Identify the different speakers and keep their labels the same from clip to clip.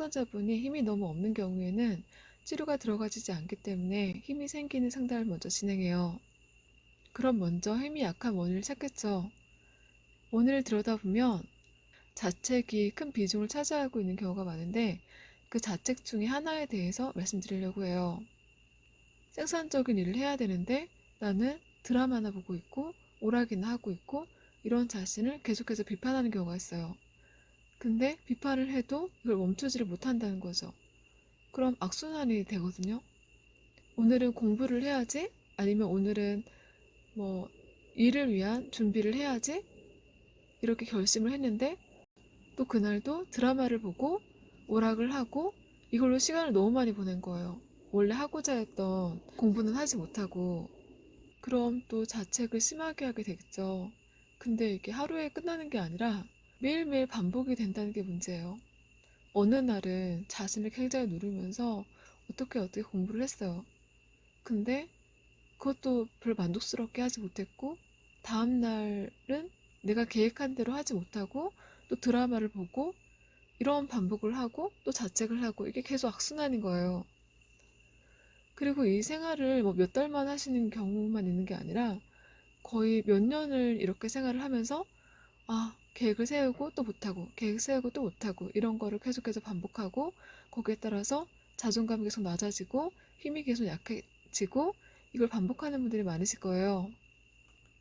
Speaker 1: 상담자분이 힘이 너무 없는 경우에는 치료가 들어가지지 않기 때문에 힘이 생기는 상담을 먼저 진행해요. 그럼 먼저 힘이 약한 원인을 찾겠죠. 원인을 들여다보면 자책이 큰 비중을 차지하고 있는 경우가 많은데 그 자책 중에 하나에 대해서 말씀드리려고 해요. 생산적인 일을 해야 되는데 나는 드라마나 보고 있고 오락이나 하고 있고 이런 자신을 계속해서 비판하는 경우가 있어요. 근데 비판을 해도 이걸 멈추지를 못한다는 거죠. 그럼 악순환이 되거든요. 오늘은 공부를 해야지 아니면 오늘은 뭐 일을 위한 준비를 해야지 이렇게 결심을 했는데 또 그날도 드라마를 보고 오락을 하고 이걸로 시간을 너무 많이 보낸 거예요. 원래 하고자 했던 공부는 하지 못하고 그럼 또 자책을 심하게 하게 되겠죠. 근데 이게 하루에 끝나는 게 아니라 매일매일 반복이 된다는 게 문제예요. 어느 날은 자신을 굉장히 누르면서 어떻게 어떻게 공부를 했어요. 근데 그것도 별 만족스럽게 하지 못했고 다음 날은 내가 계획한 대로 하지 못하고 또 드라마를 보고 이런 반복을 하고 또 자책을 하고 이게 계속 악순환인 거예요. 그리고 이 생활을 뭐 몇 달만 하시는 경우만 있는 게 아니라 거의 몇 년을 이렇게 생활을 하면서 아, 계획을 세우고 또 못하고 계획 세우고 또 못하고 이런 거를 계속해서 반복하고 거기에 따라서 자존감이 계속 낮아지고 힘이 계속 약해지고 이걸 반복하는 분들이 많으실 거예요.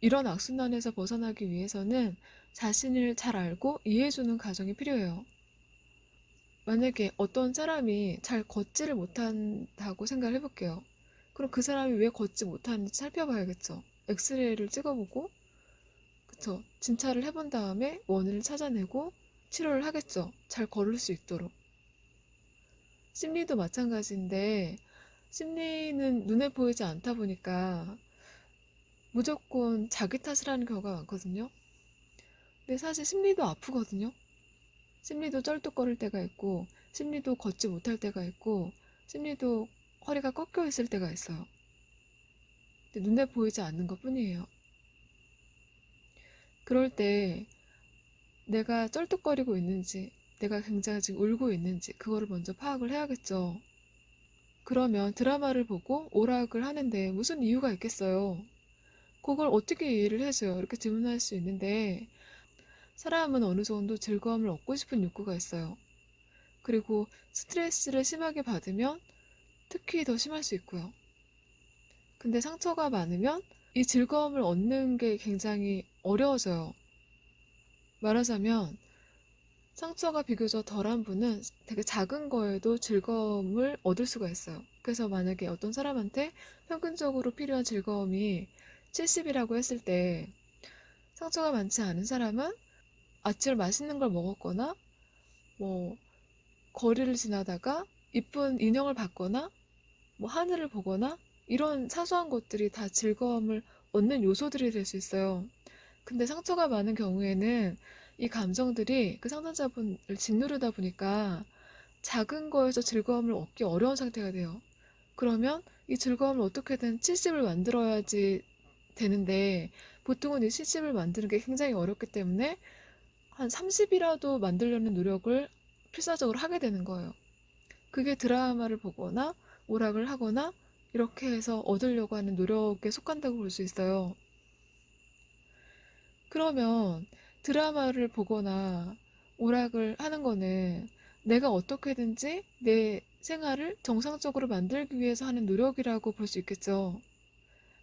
Speaker 1: 이런 악순환에서 벗어나기 위해서는 자신을 잘 알고 이해해주는 과정이 필요해요. 만약에 어떤 사람이 잘 걷지를 못한다고 생각을 해볼게요. 그럼 그 사람이 왜 걷지 못하는지 살펴봐야겠죠. 엑스레이를 찍어보고, 그쵸. 진찰을 해본 다음에 원인을 찾아내고 치료를 하겠죠. 잘 걸을 수 있도록. 심리도 마찬가지인데, 심리는 눈에 보이지 않다 보니까 무조건 자기 탓을 하는 경우가 많거든요. 근데 사실 심리도 아프거든요. 심리도 쩔뚝거릴 때가 있고, 심리도 걷지 못할 때가 있고, 심리도 허리가 꺾여 있을 때가 있어요. 근데 눈에 보이지 않는 것 뿐이에요. 그럴 때 내가 쩔뚝거리고 있는지, 내가 굉장히 지금 울고 있는지, 그거를 먼저 파악을 해야겠죠. 그러면 드라마를 보고 오락을 하는데 무슨 이유가 있겠어요? 그걸 어떻게 이해를 해줘요? 이렇게 질문할 수 있는데, 사람은 어느 정도 즐거움을 얻고 싶은 욕구가 있어요. 그리고 스트레스를 심하게 받으면 특히 더 심할 수 있고요. 근데 상처가 많으면 이 즐거움을 얻는 게 굉장히 어려워져요. 말하자면 상처가 비교적 덜한 분은 되게 작은 거에도 즐거움을 얻을 수가 있어요. 그래서 만약에 어떤 사람한테 평균적으로 필요한 즐거움이 70이라고 했을 때 상처가 많지 않은 사람은 아침을 맛있는 걸 먹었거나 뭐 거리를 지나다가 이쁜 인형을 봤거나 뭐 하늘을 보거나 이런 사소한 것들이 다 즐거움을 얻는 요소들이 될 수 있어요. 근데 상처가 많은 경우에는 이 감정들이 그 상담자분을 짓누르다 보니까 작은 거에서 즐거움을 얻기 어려운 상태가 돼요. 그러면 이 즐거움을 어떻게든 70을 만들어야지 되는데 보통은 이 70을 만드는 게 굉장히 어렵기 때문에 한 30이라도 만들려는 노력을 필사적으로 하게 되는 거예요. 그게 드라마를 보거나 오락을 하거나 이렇게 해서 얻으려고 하는 노력에 속한다고 볼 수 있어요. 그러면 드라마를 보거나 오락을 하는 거는 내가 어떻게든지 내 생활을 정상적으로 만들기 위해서 하는 노력이라고 볼 수 있겠죠.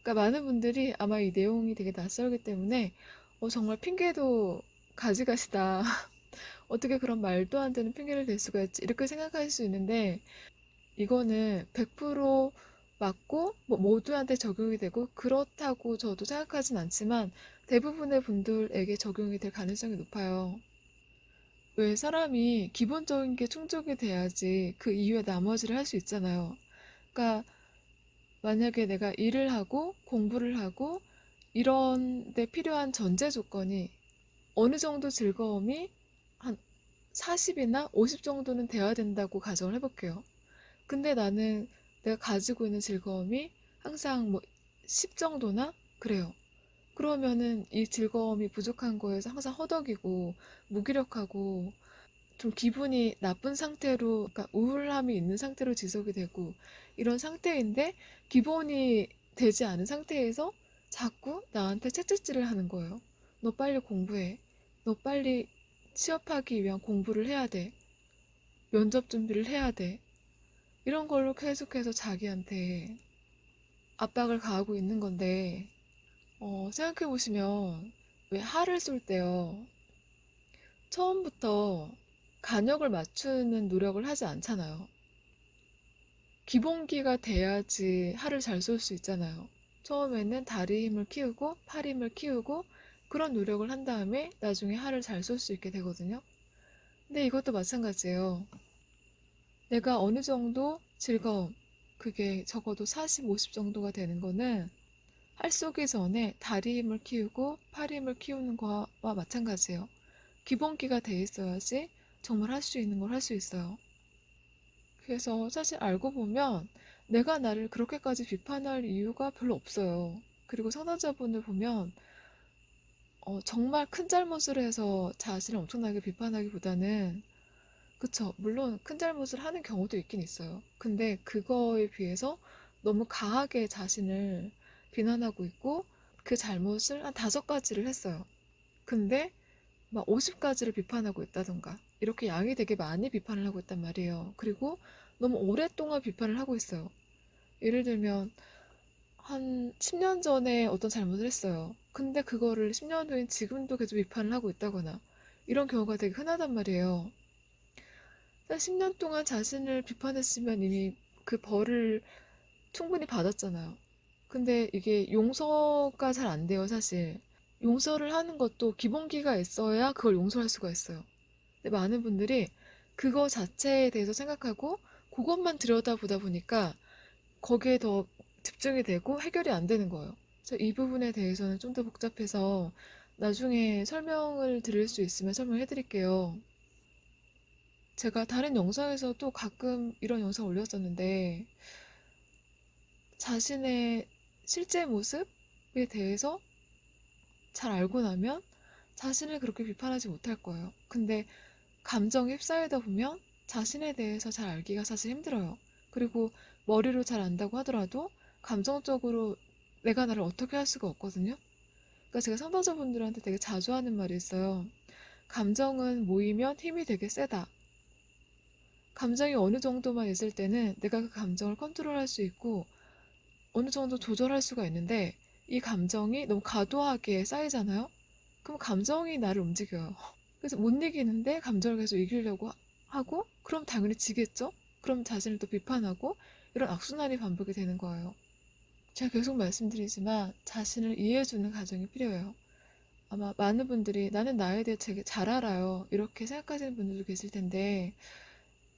Speaker 1: 그러니까 많은 분들이 아마 이 내용이 되게 낯설기 때문에 어, 정말 핑계도 가지가시다. 어떻게 그런 말도 안 되는 핑계를 댈 수가 있지? 이렇게 생각할 수 있는데 이거는 100% 맞고 뭐 모두한테 적용이 되고 그렇다고 저도 생각하진 않지만 대부분의 분들에게 적용이 될 가능성이 높아요. 왜 사람이 기본적인 게 충족이 돼야지 그 이후에 나머지를 할 수 있잖아요. 그러니까 만약에 내가 일을 하고 공부를 하고 이런 데 필요한 전제 조건이 어느 정도 즐거움이 한 40이나 50 정도는 돼야 된다고 가정을 해볼게요. 근데 나는 내가 가지고 있는 즐거움이 항상 뭐 10 정도나 그래요. 그러면은 이 즐거움이 부족한 거에서 항상 허덕이고 무기력하고 좀 기분이 나쁜 상태로, 그러니까 우울함이 있는 상태로 지속이 되고 이런 상태인데 기본이 되지 않은 상태에서 자꾸 나한테 채찍질을 하는 거예요. 너 빨리 공부해. 너 빨리 취업하기 위한 공부를 해야 돼. 면접 준비를 해야 돼. 이런 걸로 계속해서 자기한테 압박을 가하고 있는 건데, 어, 생각해 보시면 왜 할을 쏠 때요. 처음부터 간역을 맞추는 노력을 하지 않잖아요. 기본기가 돼야지 할을 잘 쏠 수 있잖아요. 처음에는 다리 힘을 키우고 팔 힘을 키우고 그런 노력을 한 다음에 나중에 할을 잘 쏠 수 있게 되거든요. 근데 이것도 마찬가지예요. 내가 어느 정도 즐거움, 그게 적어도 40, 50 정도가 되는 거는 할 쏘기 전에 다리 힘을 키우고 팔 힘을 키우는 거와 마찬가지예요. 기본기가 돼 있어야지 정말 할 수 있는 걸 할 수 있어요. 그래서 사실 알고 보면 내가 나를 그렇게까지 비판할 이유가 별로 없어요. 그리고 상담자분을 보면 어, 정말 큰 잘못을 해서 자신을 엄청나게 비판하기보다는 그쵸. 물론 큰 잘못을 하는 경우도 있긴 있어요. 근데 그거에 비해서 너무 강하게 자신을 비난하고 있고 그 잘못을 한 다섯 가지를 했어요. 근데 막 50가지를 비판하고 있다던가 이렇게 양이 되게 많이 비판을 하고 있단 말이에요. 그리고 너무 오랫동안 비판을 하고 있어요. 예를 들면 한 10년 전에 어떤 잘못을 했어요. 근데 그거를 10년 후엔 지금도 계속 비판을 하고 있다거나 이런 경우가 되게 흔하단 말이에요. 10년 동안 자신을 비판했으면 이미 그 벌을 충분히 받았잖아요. 근데 이게 용서가 잘 안 돼요, 사실. 용서를 하는 것도 기본기가 있어야 그걸 용서할 수가 있어요. 근데 많은 분들이 그거 자체에 대해서 생각하고 그것만 들여다보다 보니까 거기에 더 집중이 되고 해결이 안 되는 거예요. 그래서 이 부분에 대해서는 좀 더 복잡해서 나중에 설명을 드릴 수 있으면 설명해 드릴게요. 제가 다른 영상에서도 가끔 이런 영상 올렸었는데 자신의 실제 모습에 대해서 잘 알고 나면 자신을 그렇게 비판하지 못할 거예요. 근데 감정에 휩싸이다 보면 자신에 대해서 잘 알기가 사실 힘들어요. 그리고 머리로 잘 안다고 하더라도 감정적으로 내가 나를 어떻게 할 수가 없거든요. 그러니까 제가 상담자분들한테 되게 자주 하는 말이 있어요. 감정은 모이면 힘이 되게 세다. 감정이 어느 정도만 있을 때는 내가 그 감정을 컨트롤할 수 있고 어느 정도 조절할 수가 있는데 이 감정이 너무 과도하게 쌓이잖아요? 그럼 감정이 나를 움직여요. 그래서 못 이기는데 감정을 계속 이기려고 하고 그럼 당연히 지겠죠? 그럼 자신을 또 비판하고 이런 악순환이 반복이 되는 거예요. 제가 계속 말씀드리지만 자신을 이해해주는 과정이 필요해요. 아마 많은 분들이 나는 나에 대해 되게 잘 알아요. 이렇게 생각하시는 분들도 계실 텐데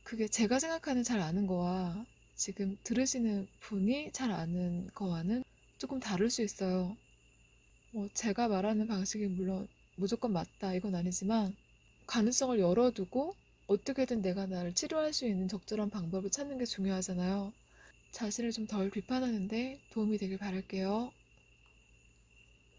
Speaker 1: 그게 제가 생각하는 잘 아는 거와 지금 들으시는 분이 잘 아는 거와는 조금 다를 수 있어요. 뭐 제가 말하는 방식이 물론 무조건 맞다 이건 아니지만 가능성을 열어두고 어떻게든 내가 나를 치료할 수 있는 적절한 방법을 찾는 게 중요하잖아요. 자신을 좀 덜 비판하는데 도움이 되길 바랄게요.